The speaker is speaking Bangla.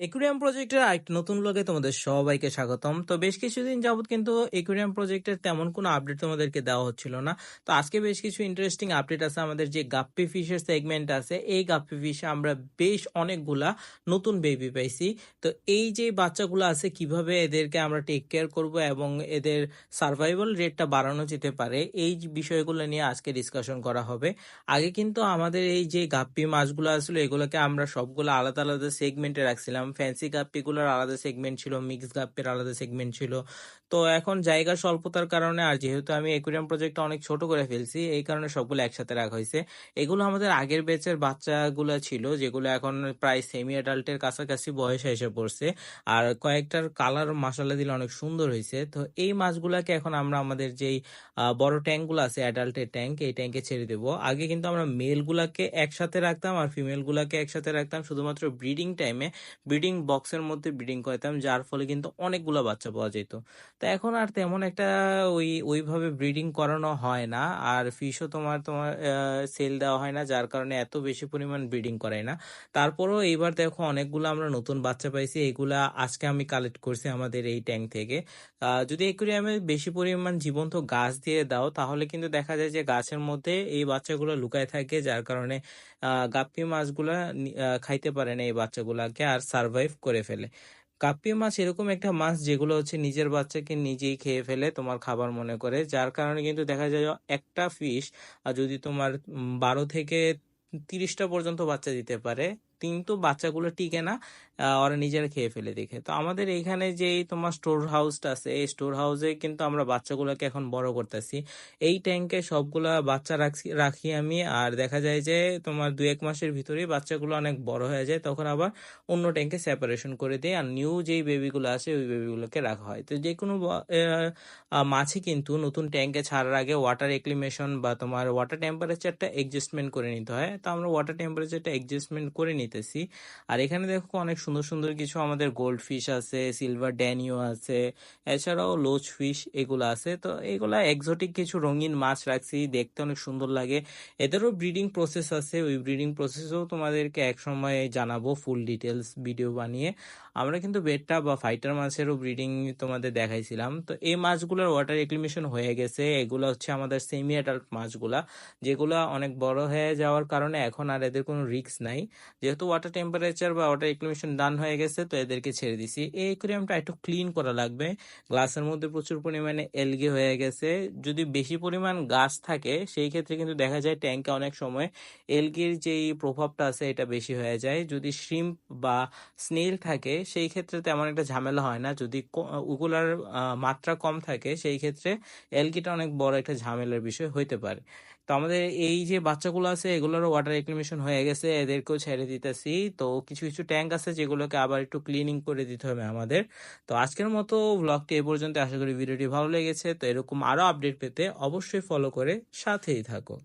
একুরিয়াম প্রজেক্টের আরেকটা নতুন ব্লগে তোমাদের সবাইকে স্বাগতম। তো বেশ কিছুদিন যাবৎ কিন্তু একুরিয়াম প্রজেক্টের তেমন কোনো আপডেট তোমাদেরকে দেওয়া হচ্ছিল না। তো আজকে বেশ কিছু ইন্টারেস্টিং আপডেট আছে আমাদের যে গাপ্পি ফিশের সেগমেন্ট আছে, এই গাপ্পি ফিশে আমরা বেশ অনেকগুলা নতুন বেবি পাইছি। তো এই যে বাচ্চাগুলো আছে, কীভাবে এদেরকে আমরা টেক কেয়ার করব এবং এদের সার্ভাইভাল রেটটা বাড়ানো যেতে পারে, এই বিষয়গুলো নিয়ে আজকে ডিসকাশন করা হবে। আগে কিন্তু আমাদের এই যে গাপ্পি মাছগুলো আসলে, এগুলোকে আমরা সবগুলো আলাদা আলাদা সেগমেন্টে রাখছিলাম। ফ্যান্সি গাপ্পিগুলোর আলাদা সেগমেন্ট ছিল মিক্স গাপ্পির আলাদা সেগমেন্ট ছিল। তো এখন জায়গা স্বল্পতার কারণে, আর যেহেতু আমি একুরিয়াম প্রজেক্টটা অনেক ছোট করে ফেলছি, এই কারণে সবগুলো একসাথে রাখা হয়েছে। এগুলো আমাদের আগের ব্যাচের বাচ্চাগুলো ছিল, যেগুলো এখন প্রায় সেমি অ্যাডাল্টের কাছাকাছি বয়সে এসে পড়ছে। আর কয়েকটার কালার মশলা দিলে অনেক সুন্দর হয়েছে। তো এই মাছগুলাকে এখন আমরা আমাদের যেই বড় ট্যাঙ্কগুলো আছে অ্যাডাল্টের ট্যাঙ্ক, এই ট্যাঙ্কে ছেড়ে দেবো। আগে কিন্তু আমরা মেলগুলাকে একসাথে রাখতাম, আর ফিমেলগুলাকে একসাথে রাখতাম শুধুমাত্র ব্রিডিং টাইমে ব্রিডিং বক্সের মধ্যে ব্রিডিং করাতাম যার ফলে কিন্তু অনেকগুলো বাচ্চা পাওয়া যেত তো এখন আর তেমন একটা ওই, ওইভাবে ব্রিডিং করানো হয় না, আর ফিশও তোমার তোমার সেল দেওয়া হয় না, যার কারণে এত বেশি পরিমাণ ব্রিডিং করায় না। তারপরেও এইবার দেখো অনেকগুলো আমরা নতুন বাচ্চা পাইছি, এগুলা আজকে আমি কালেক্ট করছি আমাদের এই ট্যাঙ্ক থেকে। যদি একুরিয়ামে বেশি পরিমাণ জীবন্ত গাছ দিয়ে দাও, তাহলে কিন্তু দেখা যায় যে গাছের মধ্যে এই বাচ্চাগুলো লুকায় থাকে, যার কারণে গাপ্পি মাছগুলা খাইতে পারে না এই বাচ্চাগুলাকে, আর সারভাইভ করে ফেলে। গাপ্পি মাছ এরকম একটা মাছ যেগুলো হচ্ছে নিজের বাচ্চাকে নিজেই খেয়ে ফেলে, তোমার খাবার মনে করে। যার কারণে কিন্তু দেখা যায় একটা ফিশ যদি তোমার বারো থেকে তিরিশটা পর্যন্ত বাচ্চা দিতে পারে কিন্তু বাচ্চাগুলো টিকে না ওরা নিজেরা খেয়ে ফেলে দেখে। তো আমাদের এইখানে যে তোমার স্টোর হাউসটা আছে, এই স্টোর হাউসে কিন্তু আমরা বাচ্চাগুলোকে এখন বড় করতেছি। এই ট্যাঙ্কে সবগুলা বাচ্চা রাখি রাখি আমি, আর দেখা যায় যে তোমার দু এক মাসের ভিতরেই বাচ্চাগুলো অনেক বড় হয়ে যায়, তখন আবার অন্য ট্যাঙ্কে সেপারেশন করে দিই, আর নিউ যেই বেবিগুলো আছে, ওই বেবিগুলোকে রাখা হয়। তো যে কোনো মাছই কিন্তু নতুন ট্যাঙ্কে ছাড়ার আগে ওয়াটার এক্লিমেশন বা তোমার ওয়াটার টেম্পারেচারটা অ্যাডজাস্টমেন্ট করে নিতে হয়। তো আমরা ওয়াটার টেম্পারেচারটা অ্যাডজাস্টমেন্ট করে নিতেছি। আর এখানে দেখো অনেক সুন্দর সুন্দর কিছু আমাদের গোল্ড ফিশ আছে সিলভার ড্যানিও আছে, এছাড়াও লোচ ফিশ এগুলো আছে। তো এগুলা এক্সোটিক কিছু রঙিন মাছ রাখছি, দেখতে অনেক সুন্দর লাগে। এদেরও ব্রিডিং প্রসেস আছে, ওই ব্রিডিং প্রসেসও তোমাদেরকে এক সময় জানাব ফুল ডিটেলস ভিডিও বানিয়ে। আমরা কিন্তু বেটটা বা ফাইটার মাছেরও ব্রিডিং তোমাদের দেখাইছিলাম। তো এই মাছগুলোর ওয়াটার এক্লিমেশন হয়ে গেছে। এগুলো হচ্ছে আমাদের সেমি অ্যাডাল্ট মাছগুলা, যেগুলো অনেক বড় হয়ে যাওয়ার কারণে এখন আর এদের কোনো রিস্ক নাই। যেহেতু ওয়াটার টেম্পারেচার বা ওয়াটার এক্লিমেশন ডান হয়ে গেছে, তো এদেরকে ছেড়ে দিছি। এই অ্যাকুরিয়ামটা একটু ক্লিন করা লাগবে। গ্লাসের মধ্যে প্রচুর পরিমাণে এলগে হয়ে গেছে। যদি বেশি পরিমাণ গাছ থাকে, সেই ক্ষেত্রে কিন্তু দেখা যায় ট্যাঙ্কে অনেক সময় এলগির যেই প্রভাবটা আছে, এটা বেশি হয়ে যায়। যদি শ্রিম্প বা স্নেল থাকে, সেই ক্ষেত্রে তেমন একটা ঝামেলা হয় না। যদি ওগুলার মাত্রা কম থাকে, সেই ক্ষেত্রে এলগিটা অনেক বড় একটা ঝামেলার বিষয় হইতে পারে। তো আমাদের এই যে বাচ্চাগুলো আছে, এগুলোরও ওয়াটার এক্লিমেশন হয়ে গেছে। এদেরকেও ছেড়ে দিতেছি। তো কিছু কিছু ট্যাঙ্ক আছে যেগুলোকে আবার একটু ক্লিনিং করে দিতে হবে আমাদের। তো আজকের মতো ব্লগটি এ পর্যন্ত। আশা করি ভিডিওটি ভালো লেগেছে। তো এরকম আরও আপডেট পেতে অবশ্যই ফলো করে সাথেই থাকো